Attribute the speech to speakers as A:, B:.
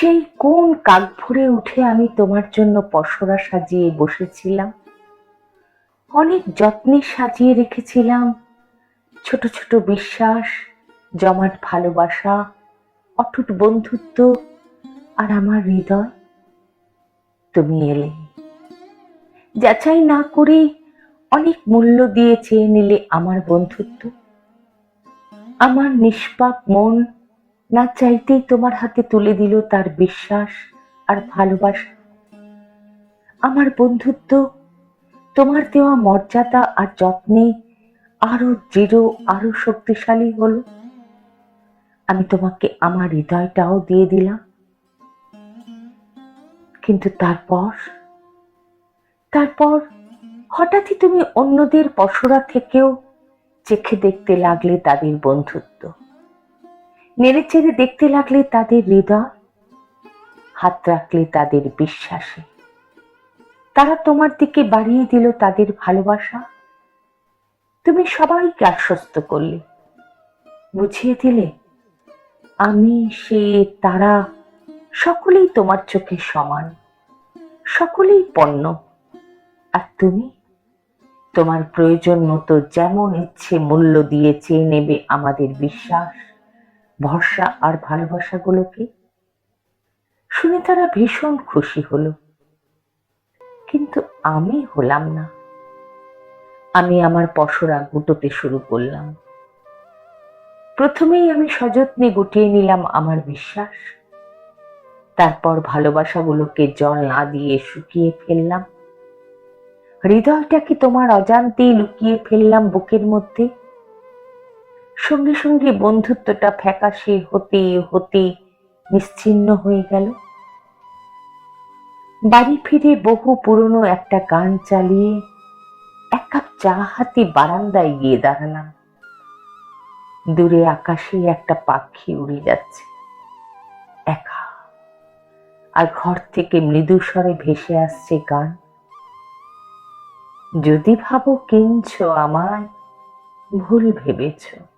A: সেই কোন কাক ভরে উঠে আমি তোমার জন্য পসরা সাজিয়ে বসেছিলাম? অনেক যত্নে সাজিয়ে রেখেছিলাম। ছোট ছোট বিশ্বাস, জমাট ভালোবাসা, অটুট বন্ধুত্ব আর আমার হৃদয়। তুমি এলে। যাচাই না করে অনেক মূল্য দিয়ে চেয়ে নিলে আমার বন্ধুত্ব। আমার নিষ্পাপ মন না চাইতেই তোমার হাতে তুলে দিল তার বিশ্বাস আর ভালোবাসা। আমার বন্ধুত্ব, তোমার দেওয়া মর্যাদা আর যত্নে আরও দৃঢ়, আরও শক্তিশালী হলো। আমি তোমাকে আমার হৃদয়টাও দিয়ে দিলাম। কিন্তু তারপর? তারপর হঠাৎই তুমি অন্যদের পসরা থেকেও চেখে দেখতে লাগলে তাদের বন্ধুত্ব। নেড়ে চেড়ে দেখতে লাগলে তাদের হৃদয়, হাত রাখলে তাদের বিশ্বাসে। তারা তোমার দিকে বাড়িয়ে দিল তাদের ভালোবাসা। তুমি সবাইকে আশ্বস্ত করলে। বুঝিয়ে দিলে, আমি, সে, তারা সকলেই তোমার চোখে সমান, সকলেই পণ্য। আর তুমি? তোমার প্রয়োজন মতো যেমন ইচ্ছে মূল্য দিয়ে চেয়ে নেবে আমাদের বিশ্বাস। ভরসা আর ভালোবাসাগুলোকে? শুনে তারা ভীষণ খুশি হলো। কিন্তু আমি হলাম না। আমি আমার পসরা গুটোতে শুরু করলাম। প্রথমেই আমি সযত্নে গুটিয়ে নিলাম আমার বিশ্বাস। তারপর ভালোবাসাগুলোকে জল না দিয়ে শুকিয়ে ফেললাম। হৃদয়টাকে তোমার অজান্তেই লুকিয়ে ফেললাম বুকের মধ্যে। সঙ্গে সঙ্গে বন্ধুত্বটা ফ্যাকাশে হতে হতে নিশ্চিন্ন হয়ে গেল। বাড়ি ফিরে বহু পুরনো একটা গান চালিয়ে এক কাপ চা হাতে বারান্দায় গিয়ে দাঁড়ালাম। দূরে আকাশে একটা পাখি উড়ে যাচ্ছে। একা। আর ঘর থেকে মৃদু স্বরে ভেসে আসছে গান। যদি ভাবো কিনছ আমায়, ভুল ভেবেছো।